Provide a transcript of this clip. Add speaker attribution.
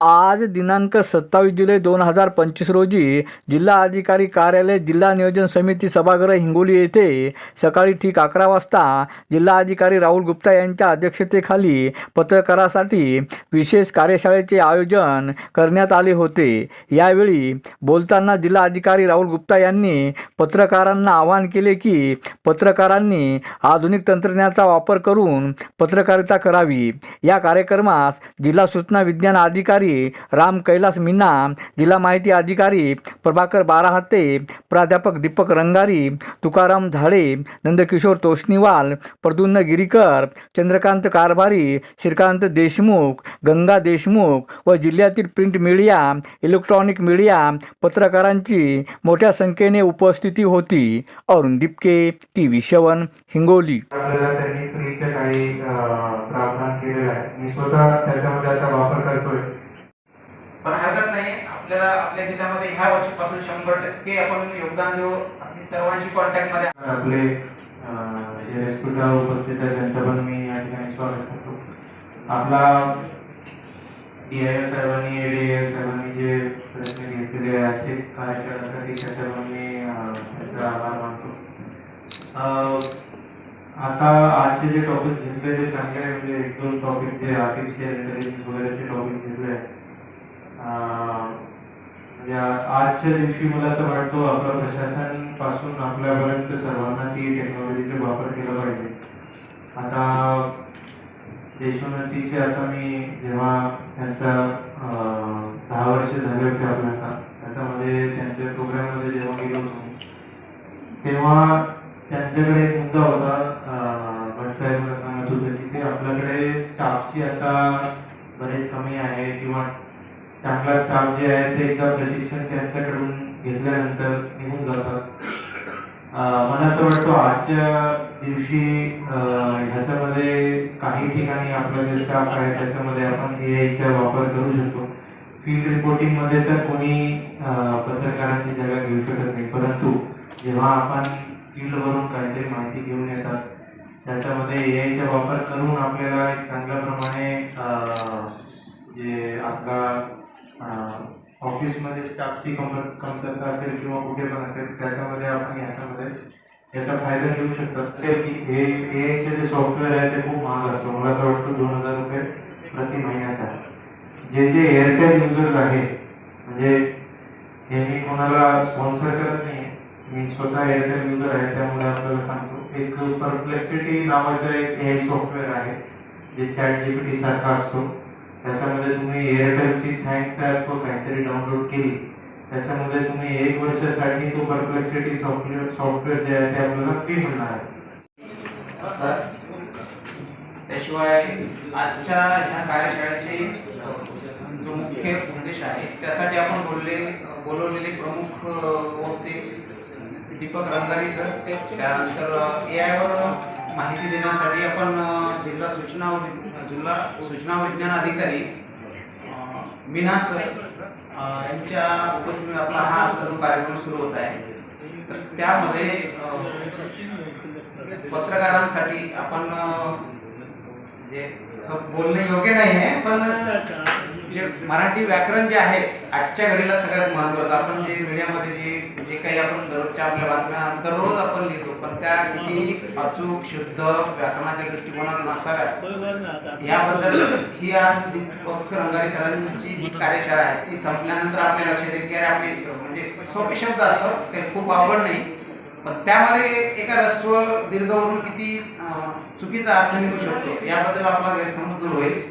Speaker 1: आज दिनांक सत्तावीस जुलै दोन हजार पंचवीस रोजी जिल्हा अधिकारी कार्यालय जिल्हा नियोजन समिती सभागृह हिंगोली येथे सकाळी ठीक अकरा वाजता जिल्हा अधिकारी राहुल गुप्ता यांच्या अध्यक्षतेखाली पत्रकारासाठी विशेष कार्यशाळेचे आयोजन करण्यात आले होते. यावेळी बोलताना जिल्हा अधिकारी राहुल गुप्ता यांनी पत्रकारांना आवाहन केले की पत्रकारांनी आधुनिक तंत्रज्ञानाचा वापर करून पत्रकारिता करावी. या कार्यक्रमास जिल्हा सूचना विज्ञान अधिकारी राम कैलास मीना जिल्हा माहिती अधिकारी प्रभाकर बाराहते प्राध्यापक दीपक रंगारी तुकाराम झाडे नंदकिशोर तोष्णीवाल प्रद्युन्न गिरीकर चंद्रकांत कारभारी श्रीकांत देशमुख गंगा देशमुख व जिल्ह्यातील प्रिंट मीडिया इलेक्ट्रॉनिक मीडिया पत्रकारांची मोठ्या संख्येने उपस्थिती होती. अरुण दिपके टी व्ही शवन हिंगोली
Speaker 2: काही आहे. मी स्वतः त्याच्यामध्ये आता वापर करतोय.
Speaker 3: पण हरकत नाही. आपल्याला आपल्या जिल्ह्यामध्ये ह्या वर्षीपासून शंभर टक्के आपण योगदान देऊ. आपली सर्वांशी कॉन्टॅक्टमध्ये
Speaker 2: आपले अं, उपस्थित आहे त्यांचं पण मी या ठिकाणी स्वागत करतो. आपला डी आय साहेबांनी ए डी आय साहेबांनी जे प्रयत्न घेतलेले आजचे कार्यशाळासाठी त्याच्यावर मी त्यांचा आभार मानतो. आता आजचे जे टॉपिक्स घेतले ते चांगले आहे म्हणजे एक दोन टॉपिक जे आर्टिफिशियल इंटेलिजन्स वगैरेचे टॉपिक्स घेतले आजच्या दिवशी मला असं वाटतो आपलं प्रशासनपासून आपल्यापर्यंत सर्वांना ती टेक्नॉलॉजीचा वापर केला पाहिजे. आता देशोन्नतीचे आता मी जेव्हा त्यांचा दहा वर्ष झाले होते आपल्याला त्याच्यामध्ये त्यांच्या प्रोग्राममध्ये जेव्हा गेलो होतो तेव्हा त्यांच्याकडे एक मुद्दा होता अं, मला सांगत होते की ते आपल्याकडे स्टाफची आता बरेच कमी आहे किंवा चांगला स्टाफ जे आहे ते एकदा प्रशिक्षण त्यांच्याकडून घेतल्यानंतर निघून जातात. मला असं वाटतं आजच्या दिवशी ह्याच्यामध्ये काही ठिकाणी आपला जे स्टाफ आहे त्याच्यामध्ये आपण ए आयचा वापर करू शकतो. फील्ड रिपोर्टिंगमध्ये तर कोणी पत्रकारांची जागा घेऊ शकत नाही. परंतु जेव्हा आपण फील्डवरून काहीतरी माहिती घेऊन येतात त्याच्यामध्ये ए आयचा वापर करून आपल्याला एक चांगल्या प्रमाणे जे आपला ऑफिसमध्ये स्टाफची कम कमतरता असेल किंवा कुठे पण असेल त्याच्यामध्ये आपण याच्यामध्ये याचा फायदा घेऊ शकतात. ते की हे ए आयचे जे सॉफ्टवेअर आहे ते खूप महाग असतो. मला असं वाटतं दोन हजार रुपये प्रति महिन्याचा. जे जे एअरटेल युजर्स आहे म्हणजे हे मी कोणाला स्पॉन्सर करत नाही मी स्वतः एअरटेल युजर आहे त्यामुळे आपल्याला सांगतो एक परप्लेक्सिटी नावाचं एक ए सॉफ्टवेअर आहे जे चॅट जी पी टी सारखा असतो. त्याच्यामध्ये तुम्ही एअरटेलची थँक्स ॲप काहीतरी डाउनलोड केली. त्याच्यामध्ये तुम्ही एक वर्षासाठी तो परप्लेक्सिटी सॉफ्टवेअर सॉफ्टवेअर जे आहे ते आपल्याला फ्री मिळणार आहे.
Speaker 3: सर त्याशिवाय आजच्या ह्या कार्यशाळेचे जो मुख्य उद्देश आहे त्यासाठी आपण बोलले बोलवलेले प्रमुख अ, वक्ते दीपक रंगारी सर. त्यानंतर ए आयवर माहिती देण्यासाठी आपण जिल्हा सूचना व जिल्हा सूचना विज्ञान अधिकारी मीना सर यांच्या उपस्थितीत आपला हा आजचा जो कार्यक्रम सुरू होत आहे. तर त्यामध्ये पत्रकारांसाठी आपण जे असं बोलणे योग्य नाही आहे पण जे मराठी व्याकरण जे आहे आजच्या घडीला सगळ्यात महत्त्वाचं. आपण जे मीडियामध्ये जे जे काही आपण दररोजच्या आपल्या बातम्या दररोज आपण लिहितो पण त्या किती अचूक शुद्ध व्याकरणाच्या दृष्टिकोनातून असाव्यात. याबद्दल ही आज दीपक रंगारी सरांची जी कार्यशाळा आहे ती संपल्यानंतर आपल्या लक्षात येईल की अरे आपले म्हणजे सोपे शब्द असतात ते खूप आवड नाही. पण त्यामध्ये एका रस्व दीर्घवरून किती चुकीचा अर्थ निघू शकतो याबद्दल आपला गैरसमज दूर होईल.